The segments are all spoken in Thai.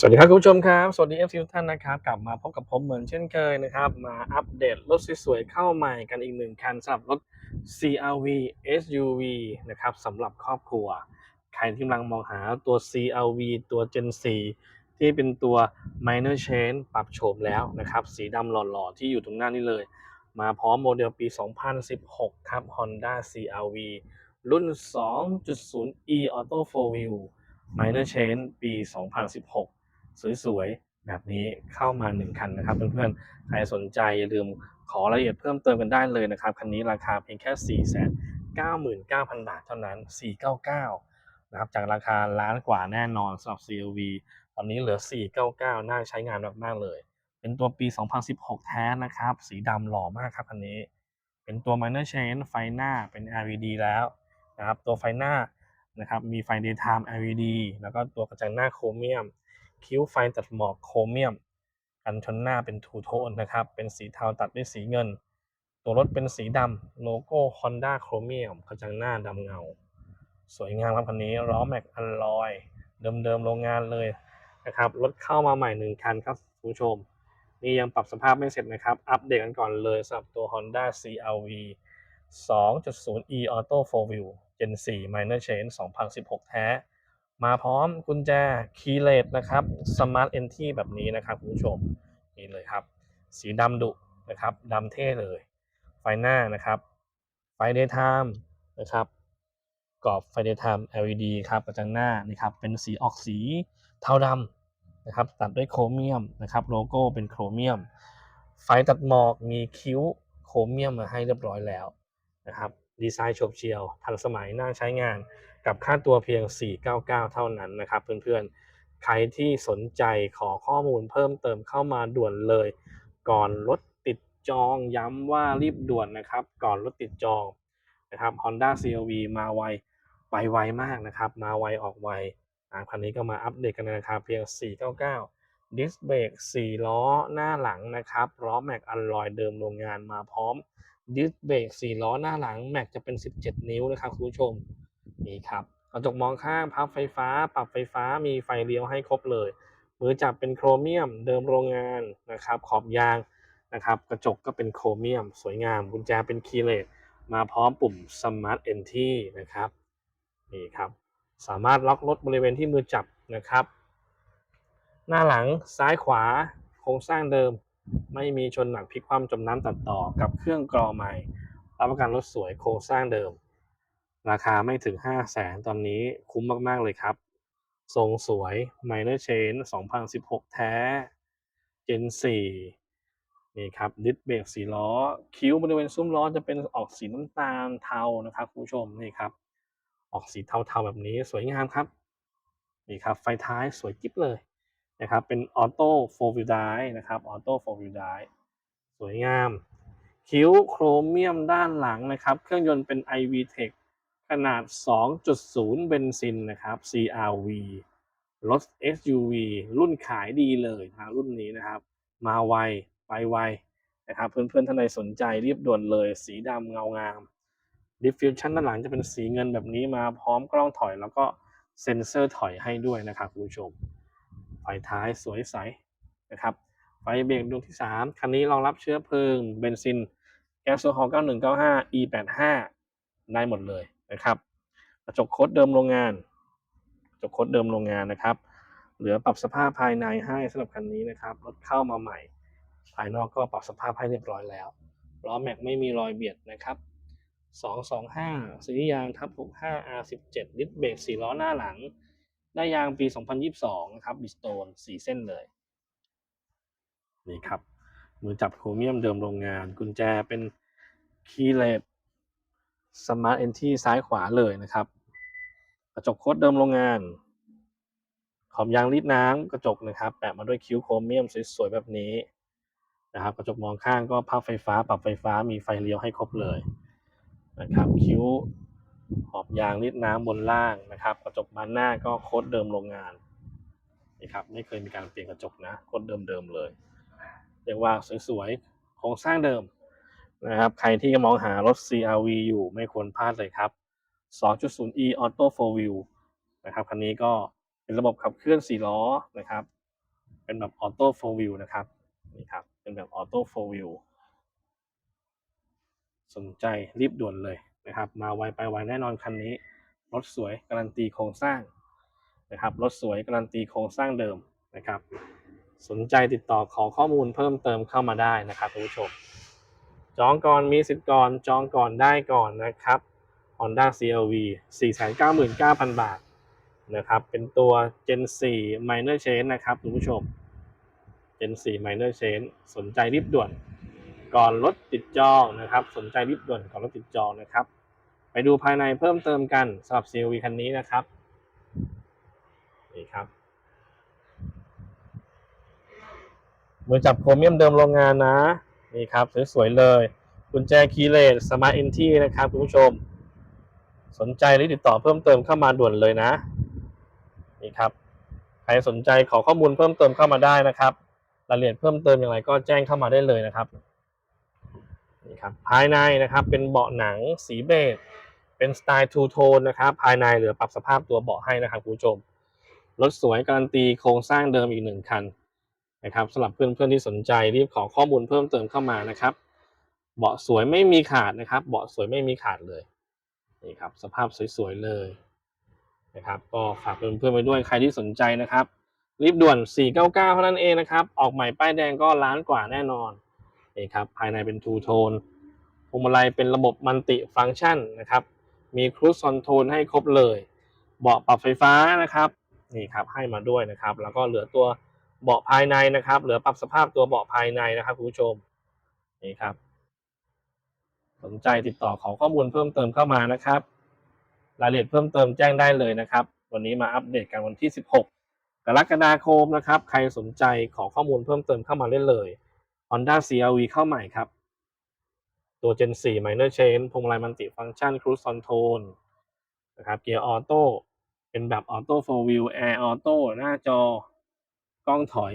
สวัสดีครับคุณผู้ชมครับ สวัสดีเอฟซีทุกท่านนะครับ กลับมาพบกับผมเหมือนเช่นเคยนะครับ มาอัปเดตรถสวยๆเข้าใหม่กันอีกหนึ่งคันสำหรับรถ CRV SUV นะครับสำหรับครอบครัว ใครที่กำลังมองหาตัว CRV ตัว Gen 4 ที่เป็นตัว minor change ปรับโฉมแล้วนะครับ สีดำหล่อๆ ที่อยู่ตรงหน้านี้เลย มาพร้อมโมเดลปี 2016 ครับ Honda CRV รุ่น 2.0e Auto 4 Wheel minor change ปี 2016 สวยๆ แบบนี้เข้ามา1คันนะครับ เพื่อนๆ ใครสนใจอย่าลืมขอรายละเอียดเพิ่มเติมกันได้เลยนะครับ คันนี้ราคาเพียงแค่ 499,000 บาทเท่านั้น 499 นะครับ จากราคาล้านกว่าแน่นอนสำหรับ CRV ตอนนี้เหลือ 499 น่าใช้งานมากๆเลย เป็นตัวปี 2016 แท้นะครับ สีดำหล่อมากครับคันนี้ เป็นตัว minor change ไฟหน้าเป็น LED แล้วนะครับ ตัวไฟหน้านะครับ มีไฟ daytime LED แล้วก็ตัวกระจังหน้าโครเมียม คิ้วไฟตัดหมอกโครเมียม กันชนหน้าเป็นทูโทนนะครับ เป็นสีเทาตัดด้วยสีเงิน ตัวรถเป็นสีดำโลโก้ Honda โครเมียมกระจังหน้าดำเงา สวยงามครับคันนี้ล้อแม็กอัลลอยเดิมๆโรงงานเลยนะครับรถเข้ามาใหม่หนึ่งคันครับคุณผู้ชม นี่ยังปรับสภาพไม่เสร็จนะครับ อัปเดตกันก่อนเลยสำหรับตัว Honda CRV 2.0e Auto 4 Wheel Gen 4 Minor Change 2016 แท้ มาพร้อมกุญแจคีย์เลสนะครับ Smart Entry แบบนี้นะครับคุณผู้ชมนี่เลยครับ สีดำดุนะครับดำเท่เลย ไฟหน้านะครับไฟ Daytime นะครับกรอบไฟ Daytime LED ครับกระจังหน้านี่ครับเป็นสีออกสีเทาดำนะครับตัดด้วยโครเมียมนะครับโลโก้เป็นโครเมียม ไฟตัดหมอกมีคิ้วโครเมียมมาให้เรียบร้อยแล้วนะครับดีไซน์โฉบเฉี่ยวทันสมัยน่าใช้งาน กับค่าตัวเพียง 499 เท่านั้นนะครับเพื่อนๆ ใครที่สนใจขอข้อมูลเพิ่มเติมเข้ามาด่วนเลย ก่อนรถติดจองย้ำว่ารีบด่วนนะครับ ก่อนรถติดจองนะครับ Honda CRV มาไวไปไวมากนะครับ มาไวออกไวอาคันนี้ก็มาอัปเดตกันในราคาเพียง 499 ดิสเบรก4 ล้อหน้าหลังนะครับล้อแม็กอัลลอยเดิมโรงงานมาพร้อมดิสเบรก4 ล้อหน้าหลังแม็กจะเป็น 17 นิ้วนะครับคุณผู้ชม นี่ครับกระจกมองข้างพับไฟฟ้า ปรับไฟฟ้ามีไฟเลี้ยวให้ครบเลย มือจับเป็นโครเมียมเดิมโรงงานนะครับ ขอบยางนะครับ กระจกก็เป็นโครเมียม สวยงามกุญแจเป็นคีย์เลสมาพร้อมปุ่ม Smart Entry นะครับนี่ครับสามารถล็อกรถบริเวณที่มือจับนะครับ หน้าหลังซ้ายขวาโครงสร้างเดิม ไม่มีชนหนักพลิกคว่ำจมน้ำตัดต่อกับเครื่องกรอใหม่รับประกันรถสวยโครงสร้างเดิม ราคาไม่ถึง 5 0 0แสนตอนนี้คุ้มมากๆเลยครับ ทรงสวย Minor Chain 2016 แท้ Gen 4 นี่ครับดิสเบรกสีล้อ คิ้วบริเวณซุ้มล้อจะเป็นออกสีน้ำตาลเทานะครับคุณผู้ชมนี่ครับ ออกสีเทาๆแบบนี้สวยงามครับ นี่ครับ ไฟท้ายสวยกิ๊บเลยนะครับ เป็นออโต้โฟร์วิลไดนะครับออโต้โฟร์วิลไดสวยงาม คิ้วโครเมียมด้านหลังนะครับ เครื่องยนต์เป็น iVTEC ขนาด 2.0 เบนซินนะครับ CRV รถ SUV รุ่นขายดีเลยนะรุ่นนี้นะครับ มาไว ไปไวนะครับเพื่อนๆท่านใดสนใจรีบด่วนเลย สีดำเงางาม Diffusion ด้านหลังจะเป็นสีเงินแบบนี้มาพร้อมกล้องถอย แล้วก็เซ็นเซอร์ถอยให้ด้วยนะครับคุณผู้ชมไฟท้ายสวยใสนะครับไฟเบรกดวงที่ 3 คันนี้รองรับเชื้อเพลิงเบนซิน แก๊สโซฮอล์9195 E85 ได้หมดเลย นะครับกระจกโคดเดิมโรงงานกระจกโคดเดิมโรงงานนะครับ เหลือปรับสภาพภายในให้สำหรับคันนี้นะครับรถเข้ามาใหม่ ภายนอกก็ปรับสภาพให้เรียบร้อยแล้วล้อแม็กไม่มีรอยเบียดนะครับ 225สียางทับ65 R17 ดิสเบรก4ล้อหน้าหลัง ได้ยางปี 2022 นะครับบิสโตน4เส้นเลย นี่ครับ มือจับโครเมียมเดิมโรงงาน กุญแจเป็นคีย์เลส สมาร์ทเอนทีซ้ายขวาเลยนะครับ กระจกโคดเดิมโรงงานขอบยางรีดน้ำกระจกนะครับ แปะมาด้วยคิ้วโครเมียมสวยๆแบบนี้นะครับ กระจกมองข้างก็พับไฟฟ้า ปรับไฟฟ้ามีไฟเลี้ยวให้ครบเลยนะครับ คิ้วขอบยางรีดน้ำบนล่างนะครับ กระจกบานหน้าก็โคดเดิมโรงงานนี่ครับไม่เคยมีการเปลี่ยนกระจกนะโคดเดิมๆเลยเรียกว่าสวยๆโครงสร้างเดิม นะครับใครที่มองหารถ CRV อยู่ไม่ควรพลาดเลยครับ 2.0e Auto 4 Wheel นะครับคันนี้ก็เป็นระบบขับเคลื่อน4ล้อนะครับ เป็นแบบออโต้โฟวิวนะครับนี่ครับเป็นแบบออโต้โฟวิวสนใจรีบด่วนเลยนะครับ มาไวไปไวแน่นอนคันนี้ รถสวยการันตีโครงสร้างนะครับรถสวยการันตีโครงสร้างเดิมนะครับ สนใจติดต่อขอข้อมูลเพิ่มเติมเข้ามาได้นะครับคุณผู้ชม จองก่อนมีสิทธิ์ก่อนจองก่อนได้ก่อนนะครับ Honda CRV 499,000 บาทนะครับ เป็นตัว Gen 4 Minor Change นะครับคุณผู้ชม Gen 4 Minor Change สนใจรีบด่วน ก่อนรถติดจองนะครับ สนใจรีบด่วนก่อนรถติดจองนะครับ ไปดูภายในเพิ่มเติมกันสำหรับ CRV คันนี้นะครับนี่ครับมือจับโครเมียมเดิมโรงงานนะ นี่ครับ สวยๆเลย กุญแจคีย์เลสสมาร์ทเอนทีนะครับคุณผู้ชม สนใจหรือติดต่อเพิ่มเติมเข้ามาด่วนเลยนะ นี่ครับ ใครสนใจขอข้อมูลเพิ่มเติมเข้ามาได้นะครับ รายละเอียดเพิ่มเติมอย่างไรก็แจ้งเข้ามาได้เลยนะครับนี่ครับภายในนะครับเป็นเบาะหนังสีเบจเป็นสไตล์ทูโทนนะครับภายในเหลือปรับสภาพตัวเบาะให้นะครับคุณผู้ชมรถสวยการันตีโครงสร้างเดิมอีกหนึ่งคัน นะครับสำหรับเพื่อนๆที่สนใจรีบขอข้อมูลเพิ่มเติมเข้ามานะครับ เบาะสวยไม่มีขาดนะครับ เบาะสวยไม่มีขาดเลยนี่ครับสภาพสวยๆเลยนะครับ ก็ฝากเพื่อนๆไปด้วยใครที่สนใจนะครับ รีบด่วน 499 เท่านั้นเองนะครับ ออกใหม่ป้ายแดงก็ล้านกว่าแน่นอนนี่ครับภายในเป็นทูโทนพวงมาลัยเป็นระบบมัลติฟังก์ชันนะครับ มีครูซคอนโทรลให้ครบเลย เบาะปรับไฟฟ้านะครับนี่ครับให้มาด้วยนะครับ แล้วก็เหลือตัว เบาะภายในนะครับ เหลือปรับสภาพตัวเบาะภายในนะครับคุณผู้ชมนี่ครับ สนใจติดต่อขอข้อมูลเพิ่มเติมเข้ามานะครับ รายละเอียดเพิ่มเติมแจ้งได้เลยนะครับ วันนี้มาอัปเดตกันวันที่ 16 กรกฎาคมนะครับ ใครสนใจขอข้อมูลเพิ่มเติมเข้ามาได้เลย Honda CRV เข้าใหม่ครับ ตัว Gen 4 Minor Change พวงมาลัยมัลติฟังก์ชัน Cruise Control นะครับเกียร์ออโต้เป็นแบบออโต้4 wheel Air Auto หน้าจอ กล้องถอย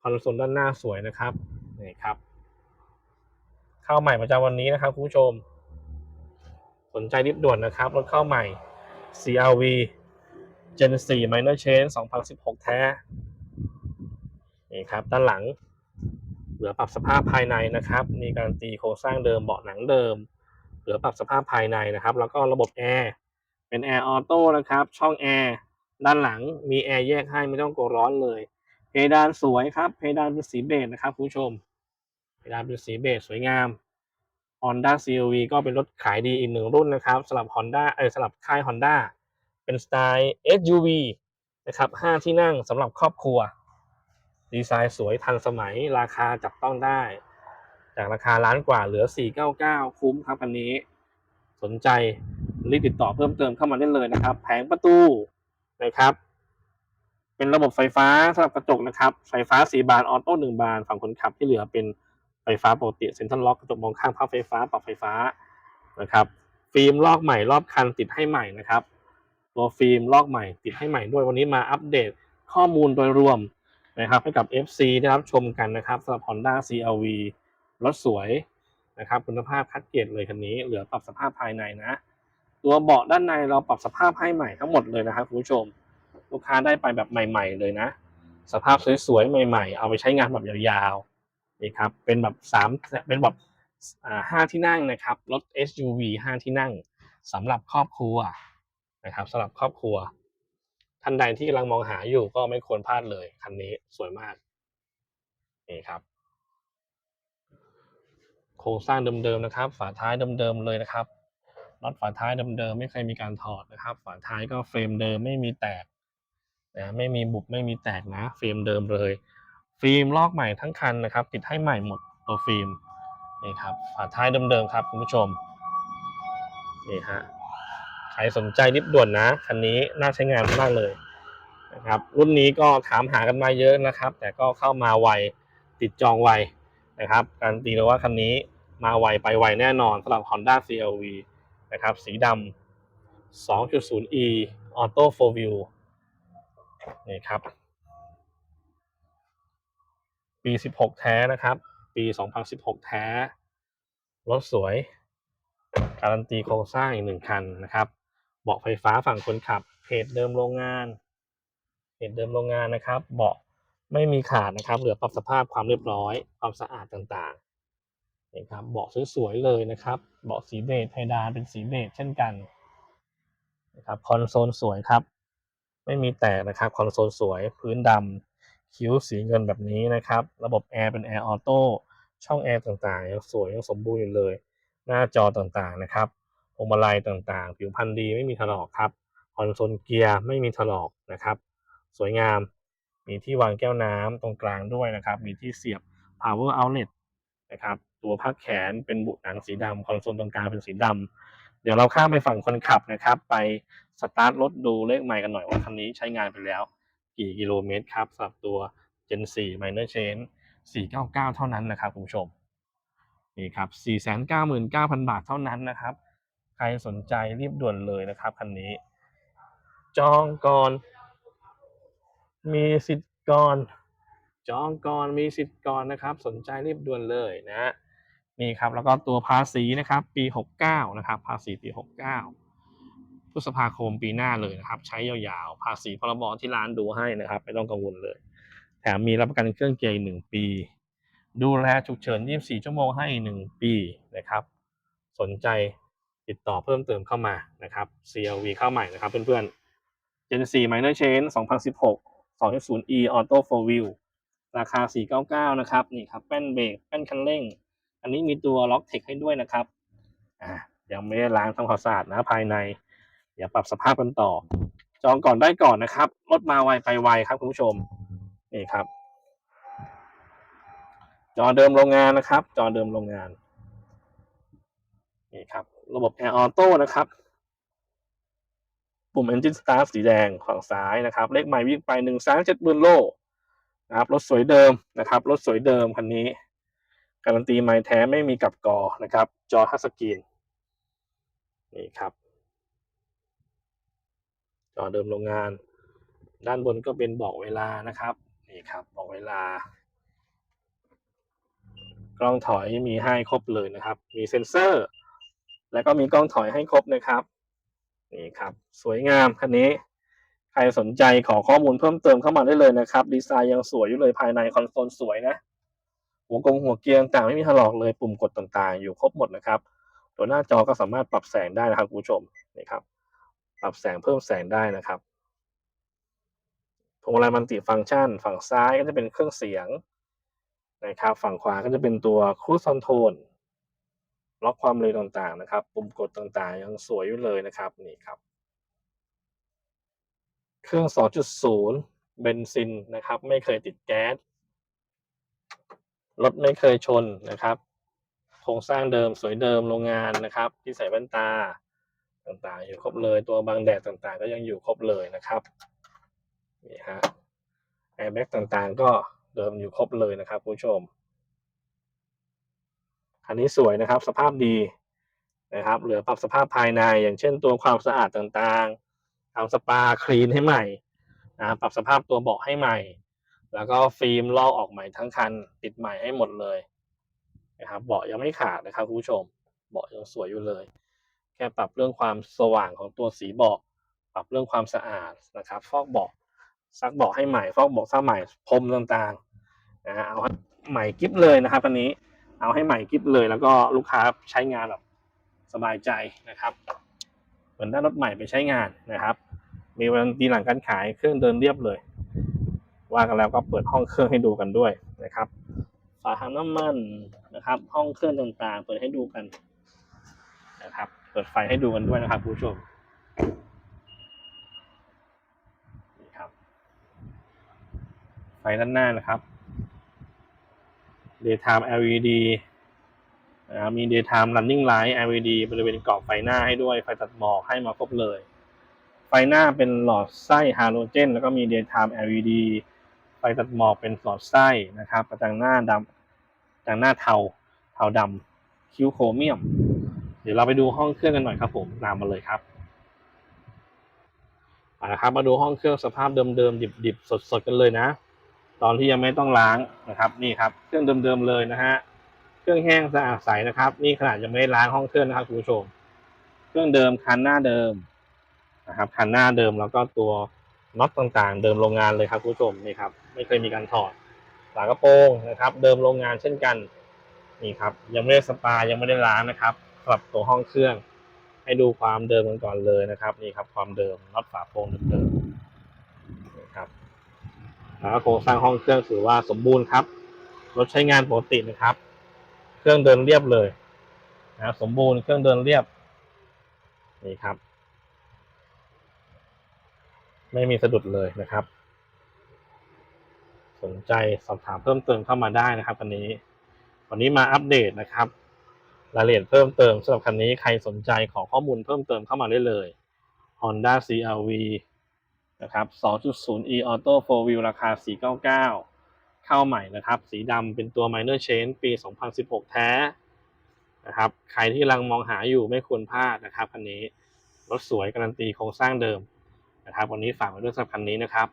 คอนโซลด้านหน้าสวยนะครับนี่ครับ เข้าใหม่ประจำวันนี้นะครับคุณผู้ชม สนใจรีบด่วนนะครับรถเข้าใหม่ CRV Gen 4 Minor Change 2016 แท้นี่ครับ ด้านหลัง เหลือปรับสภาพภายในนะครับ มีการตีโครงสร้างเดิมเบาะหนังเดิม เหลือปรับสภาพภายในนะครับ แล้วก็ระบบแอร์เป็นแอร์ออโต้นะครับ ช่องแอร์ ด้านหลังมีแอร์แยกให้ไม่ต้องกลัวร้อนเลย เพดานสวยครับ เพดานเป็นสีเบจนะครับคุณผู้ชม เพดานเป็นสีเบจสวยงาม Honda CRV ก็เป็นรถขายดีอีกหนึ่งรุ่นนะครับสำหรับ Honda เออสำหรับค่าย Honda เป็นสไตล์ SUV นะครับ5ที่นั่งสำหรับครอบครัว ดีไซน์สวยทันสมัยราคาจับต้องได้ จากราคาล้านกว่าเหลือ 499 คุ้มครับอันนี้ สนใจรีบติดต่อเพิ่มเติมเข้ามาได้เลยนะครับ แผงประตู นะครับ เป็นระบบไฟฟ้าสำหรับกระจกนะครับ ไฟฟ้า4บานออโต้1บานฝั่งคนขับที่เหลือเป็นไฟฟ้าปกติเซ็นทรัลล็อกกระจกมองข้างพับไฟฟ้าปรับไฟฟ้านะครับ ฟิล์มลอกใหม่รอบคันติดให้ใหม่นะครับตัวฟิล์มลอกใหม่ติดให้ใหม่ด้วยวันนี้มาอัปเดตข้อมูลโดยรวมนะครับให้กับ FC ได้รับชมกันนะครับสำหรับ Honda CRV รถสวยนะครับคุณภาพคัดเกรดเลยคันนี้เหลือปรับสภาพภายในนะ ตัวเบาะด้านในเราปรับสภาพให้ใหม่ทั้งหมดเลยนะครับคุณผู้ชม ลูกค้าได้ไปแบบใหม่ ๆ เลยนะ สภาพสวยๆใหม่ ๆ เอาไปใช้งานแบบยาวๆนี่ครับเป็นแบบสามเป็นแบบห้าที่นั่งนะครับรถ SUV ห้าที่นั่งสำหรับครอบครัวนะครับสำหรับครอบครัว ท่านใดที่กำลังมองหาอยู่ก็ไม่ควรพลาดเลยคันนี้สวยมากนี่ครับโครงสร้างเดิมๆนะครับ ฝาท้ายเดิมๆเลยนะครับ น็อตฝาท้ายเดิมๆไม่เคยมีการถอดนะครับ ฝาท้ายก็เฟรมเดิมไม่มีแตกนะไม่มีบุบไม่มีแตกนะเฟรมเดิมเลย ฟิล์มลอกใหม่ทั้งคันนะครับ ติดให้ใหม่หมดตัวฟิล์มนี่ครับฝาท้ายเดิมๆครับคุณผู้ชมนี่ฮะใครสนใจรีบด่วนนะคันนี้น่าใช้งานมากเลยนะครับรุ่นนี้ก็ถามหากันมาเยอะนะครับ แต่ก็เข้ามาไวติดจองไวนะครับการนตีเลยว่าคันนี้มาไวไปไวแน่นอนสำหรับ Honda CRV นะครับ สีดำ 2.0e Auto 4 Wheel นี่ครับ ปี 16 แท้นะครับ ปี 2016 แท้ รถสวย การันตีโครงสร้างอีกหนึ่งคันนะครับ เบาะไฟฟ้าฝั่งคนขับ เพจเดิมโรงงานเพจเดิมโรงงานนะครับ เบาะไม่มีขาดนะครับ เหลือปรับสภาพความเรียบร้อย ความสะอาดต่าง นี่ครับเบาะสวยๆเลยนะครับเบาะสีเบจเพดานเป็นสีเบจเช่นกันนะครับคอนโซลสวยครับ ไม่มีแตกนะครับคอนโซลสวยพื้นดำคิ้วสีเงินแบบนี้นะครับ ระบบแอร์เป็นแอร์ออโต้ช่องแอร์ต่างๆยังสวยยังสมบูรณ์อยู่เลย หน้าจอต่างๆนะครับพวงมาลัยต่างๆ ผิวพรรณดีไม่มีถลอกครับคอนโซลเกียร์ไม่มีถลอกนะครับ สวยงามมีที่วางแก้วน้ำตรงกลางด้วยนะครับ มีที่เสียบ power outlet นะครับ ตัวพักแขนเป็นบุหนังสีดำคอนโซลตรงกลางเป็นสีดำเดี๋ยวเราข้ามไปฝั่งคนขับนะครับ ไปสตาร์ทรถดูเลขใหม่กันหน่อยว่าคันนี้ใช้งานไปแล้ว กี่กิโลเมตรครับสำหรับตัว Gen 4 Minor Change 499 เท่านั้นนะครับคุณผู้ชมนี่ครับ 499,000 บาทเท่านั้นนะครับ ใครสนใจรีบด่วนเลยนะครับคันนี้ จองก่อน มีสิทธิ์ก่อน จองก่อนมีสิทธิ์ก่อนนะครับ สนใจรีบด่วนเลยนะนี่ครับแล้วก็ตัวภาษีนะครับ ปี 69 นะครับ ภาษีปี 69พฤษภาคมปีหน้าเลยนะครับ ใช้ยาวๆ ภาษีพรบที่ร้านดูให้นะครับ ไม่ต้องกังวลเลย แถมมีรับประกันเครื่องเกียร์หนึ่งปี ดูแลฉุกเฉิน 24 ชั่วโมงให้อีกหนึ่งปีนะครับ สนใจติดต่อเพิ่มเติมเข้ามานะครับ CLV เข้าใหม่นะครับเพื่อนๆ Gen 4 Minor Change 2016 2.0e Auto 4 Wheel ราคา 499 นะครับ นี่ครับแป้นเบรกแป้นคันเร่ง อันนี้มีตัวล็อกเทคให้ด้วยนะครับ อ่ายังไม่ได้ล้างทำความสะอาดนะภายใน เดี๋ยวปรับสภาพกันต่อ จองก่อนได้ก่อนนะครับ รถมาไวไปไวครับคุณผู้ชม นี่ครับ จอเดิมโรงงานนะครับ จอเดิมโรงงาน นี่ครับ ระบบ Air Auto นะครับ ปุ่ม Engine Start สีแดงฝั่งซ้ายนะครับ เลขใหม่วิ่งไปหนึ่งแสนเจ็ดหมื่นโล นะครับรถสวยเดิมนะครับรถสวยเดิมคันนี้ การันตีไม้แท้ไม่มีกับกอนะครับ จอทัชสกรีนนี่ครับ จอเดิมโรงงาน ด้านบนก็เป็นบอกเวลานะครับนี่ครับบอกเวลากล้องถอยมีให้ครบเลยนะครับ มีเซ็นเซอร์ แล้วก็มีกล้องถอยให้ครบนะครับ นี่ครับ สวยงามคันนี้ รสนใจขอข้อมูลเพิ่มเติมเข้ามาได้เลยนะครับ ดีไซน์ยังสวยอยู่เลยภายในคอนโซลสวยนะ หัวกลงหัวเกียร์ต่างไม่มีถลอกเลยปุ่มกดต่างๆ อยู่ครบหมดนะครับ ตัวหน้าจอก็สามารถปรับแสงได้นะครับคุณผู้ชมนี่ครับ ปรับแสงเพิ่มแสงได้นะครับพวงมาลัยมัลติฟังก์ชัน ฝั่งซ้ายก็จะเป็นเครื่องเสียงนะครับ ฝั่งขวาก็จะเป็นตัวครู i คอนโทรลล็อกความเร็วต่างๆนะครับ ปุ่มกดต่างๆ ยังสวยอยู่เลยนะครับนี่ครับ เครื่อง 2.0 เบนซินนะครับ ไม่เคยติดแก๊ส รถไม่เคยชนนะครับ โครงสร้างเดิมสวยเดิมโรงงานนะครับ ที่ใส่แว่นตาต่างๆ อยู่ครบเลย ตัวบังแดดต่างๆ ก็ยังอยู่ครบเลยนะครับ นี่ฮะ แอร์แบ็กต่างๆ ก็เดิมอยู่ครบเลยนะครับคุณผู้ชม คันนี้สวยนะครับ สภาพดีนะครับ เหลือปรับสภาพภายใน อย่างเช่นตัวความสะอาดต่างๆ ทำสปาคลีนให้ใหม่นะปรับสภาพตัวเบาะให้ใหม่ แล้วก็ฟิล์มลอกออกใหม่ทั้งคัน ติดใหม่ให้หมดเลยนะครับเบาะยังไม่ขาดนะครับคุณผู้ชมเบาะยังสวยอยู่เลย แค่ปรับเรื่องความสว่างของตัวสีเบาะปรับเรื่องความสะอาดนะครับ ฟอกเบาะซักเบาะให้ใหม่ ฟอกเบาะซ่าใหม่พรมต่างๆนะเอาให้ใหม่กิฟเลยนะครับอันนี้เอาให้ใหม่กิฟเลย แล้วก็ลูกค้าใช้งานแบบสบายใจนะครับ เหมือนได้รถใหม่ไปใช้งานนะครับ มีวันตีหลังการขายเครื่องเดินเรียบเลย ว่ากันแล้วก็เปิดห้องเครื่องให้ดูกันด้วยนะครับฝาถังน้ำมันนะครับ ห้องเครื่องต่างๆ เปิดให้ดูกันนะครับ เปิดไฟให้ดูกันด้วยนะครับผู้ชมนี่ครับไฟด้านหน้านะครับ daytime LED มี daytime running light LED บริเวณกรอบไฟหน้าให้ด้วย ไฟตัดหมอกให้มาครบเลย ไฟหน้าเป็นหลอดไส้ฮาโลเจน แล้วก็มี daytime LED ไฟตัดหมอกเป็นหลอดไส้นะครับกระจังหน้าดำกระจังหน้าเทา เทาดำคิ้วโครเมียม เดี๋ยวเราไปดูห้องเครื่องกันหน่อยครับผมตามมาเลยครับเอาละครับมาดูห้องเครื่องสภาพเดิมๆดิบๆสดๆกันเลยนะ ตอนที่ยังไม่ต้องล้างนะครับ นี่ครับ เครื่องเดิมๆเลยนะฮะ เครื่องแห้งสะอาดใสนะครับ นี่ขนาดยังไม่ได้ล้างห้องเครื่องนะครับคุณผู้ชม เครื่องเดิมคันหน้าเดิมนะครับคันหน้าเดิมแล้วก็ตัวน็อตต่างๆ เดิมโรงงานเลยครับคุณผู้ชมนี่ครับ ไม่เคยมีการถอดฝากระโปรงนะครับ เดิมโรงงานเช่นกันนี่ครับ ยังไม่ได้สปายังไม่ได้ล้างนะครับสำหรับตัวห้องเครื่อง ให้ดูความเดิมกันก่อนเลยนะครับ นี่ครับ ความเดิมน็อตฝาโปรงเดิมๆนะครับแล้วโครงสร้างห้องเครื่องถือว่าสมบูรณ์ครับรถใช้งานปกตินะครับ รื่องเดินเรียบเลยนะสมบูรณ์เครื่องเดินเรียบ นี่ครับ ไม่มีสะดุดเลยนะครับ สนใจสอบถามเพิ่มเติมเข้ามาได้นะครับคันนี้ วันนี้มาอัปเดตนะครับรายละเอียดเพิ่มเติมสำหรับคันนี้ใครสนใจขอข้อมูลเพิ่มเติมเข้ามาได้เลย Honda CRV นะครับ 2.0e Auto 4 Wheel ราคา 499 เข้าใหม่นะครับ สีดำเป็นตัว Minor Change ปี 2016 แท้นะครับ ใครที่กำลังมองหาอยู่ไม่ควรพลาดนะครับคันนี้รถสวยการันตีโครงสร้างเดิมนะครับ วันนี้ฝากไว้ด้วยสำหรับคันนี้นะครับ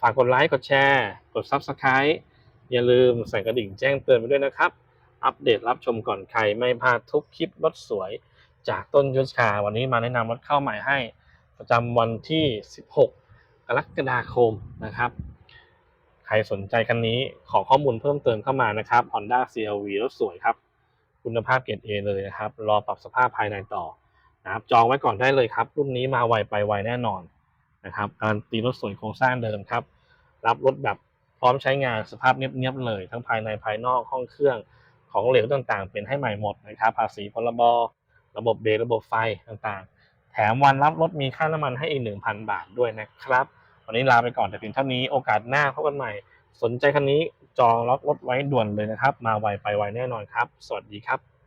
ฝากกดไลค์กดแชร์ กด Subscribe อย่าลืมใส่กระดิ่งแจ้งเตือนไปด้วยนะครับ อัปเดตรับชมก่อนใครไม่พลาดทุกคลิปรถสวยจากต้นยุทธคาวันนี้มาแนะนำรถเข้าใหม่ให้ ประจำวันที่ 16 กรกฎาคมนะครับ ใครสนใจคันนี้ขอข้อมูลเพิ่มเติมเข้ามานะครับ Honda CRV รถสวยครับ คุณภาพเกรด A เลยนะครับ รอปรับสภาพภายในต่อนะครับจองไว้ก่อนได้เลยครับ รุ่นนี้มาไวไปไวแน่นอนนะครับการตีรถสวยโครงสร้างเดิมครับ รับรถแบบพร้อมใช้งานสภาพเนียบๆเลย ทั้งภายในภายนอกห้องเครื่องของเหลวต่างๆ เป็นให้ใหม่หมดนะครับ ภาษีพรบระบบเบรกระบบไฟต่างๆ แถมวันรับรถมีค่าน้ำมันให้อีก1,000 บาทด้วยนะครับ วันนี้ลาไปก่อนแต่เพียงเท่านี้โอกาสหน้าพบกันใหม่ สนใจคันนี้จองล็อกรถไว้ด่วนเลยนะครับ มาไวไปไวแน่นอนครับ สวัสดีครับ